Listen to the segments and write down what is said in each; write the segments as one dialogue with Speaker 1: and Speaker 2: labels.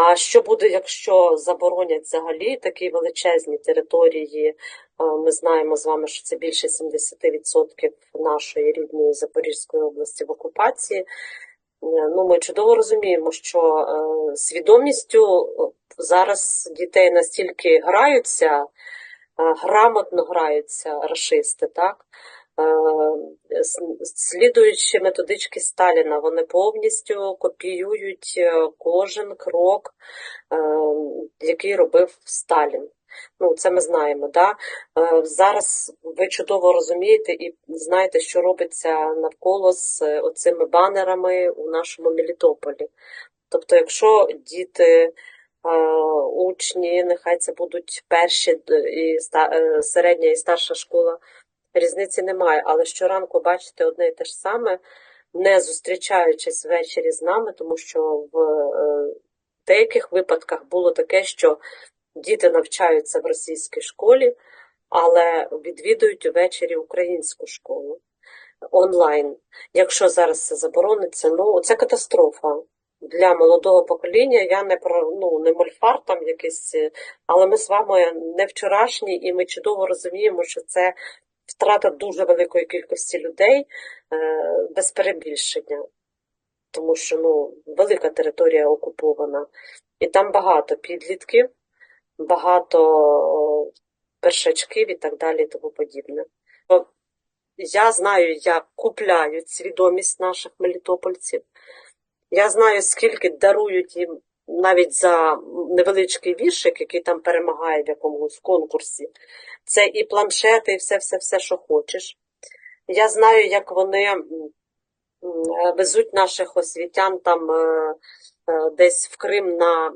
Speaker 1: А що буде, якщо заборонять взагалі такі величезні території? Е, Ми знаємо з вами, що це більше 70% нашої рідної Запорізької області в окупації. Е, Ну, ми чудово розуміємо, що е, свідомістю зараз дітей настільки граються, грамотно граються рашисти, так? Е, Слідуючи методички Сталіна, вони повністю копіюють е, кожен крок, е, який робив Сталін. Ну, це ми знаємо, да? Зараз ви чудово розумієте і знаєте, що робиться навколо з оцими банерами у нашому Мелітополі. Тобто, якщо діти, учні, нехай це будуть перші і середня і старша школа, різниці немає. Але щоранку бачите одне і те ж саме, не зустрічаючись ввечері з нами, тому що в е, деяких випадках було таке, що діти навчаються в російській школі, але відвідують увечері українську школу онлайн. Якщо зараз це заборониться, ну це катастрофа. Для молодого покоління я не про ну не мольфар там якийсь, але ми з вами не вчорашні, і ми чудово розуміємо, що це втрата дуже великої кількості людей е, без перебільшення, тому що ну велика територія окупована, і там багато підлітків, багато першачків і так далі, і тому подібне. Я знаю, як купляють свідомість наших мелітопольців. Я знаю, скільки дарують їм навіть за невеличкий віршик, який там перемагає в якомусь конкурсі. Це і планшети, і все-все-все, що хочеш. Я знаю, як вони везуть наших освітян там е, е, десь в Крим на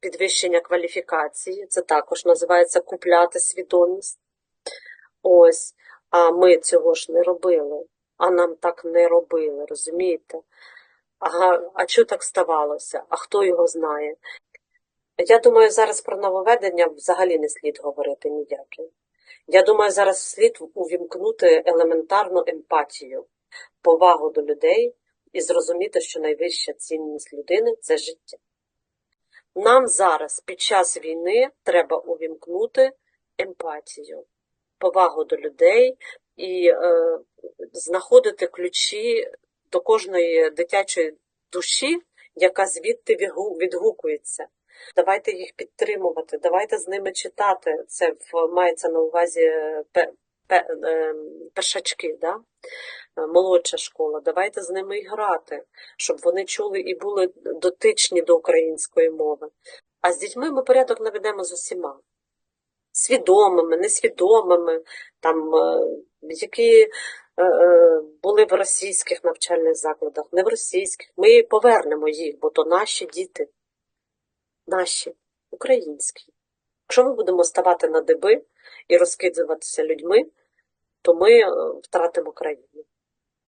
Speaker 1: підвищення кваліфікації. Це також називається купляти свідомість. Ось. А ми цього ж не робили. А нам так не робили, розумієте? Ага, а чого так ставалося? А хто його знає? Я думаю, зараз про нововведення взагалі не слід говорити ніяке. Я думаю, зараз слід увімкнути елементарну емпатію, повагу до людей і зрозуміти, що найвища цінність людини це життя. Нам зараз під час війни треба увімкнути емпатію, повагу до людей і е, знаходити ключі до кожної дитячої душі, яка звідти відгукується. Давайте їх підтримувати, давайте з ними читати. Це мається на увазі е, пе, пе, першачки, да? Е, молодша школа. Давайте з ними і грати, щоб вони чули і були дотичні до української мови. А з дітьми ми порядок наведемо з усіма. Свідомими, несвідомими, там, е, які були в російських навчальних закладах, не в російських. Ми повернемо їх, бо то наші діти, наші, українські. Якщо ми будемо ставати на диби і розкидуватися людьми, то ми е, втратимо країну.